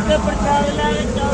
கட்டுப்படுத்தாவில்லாத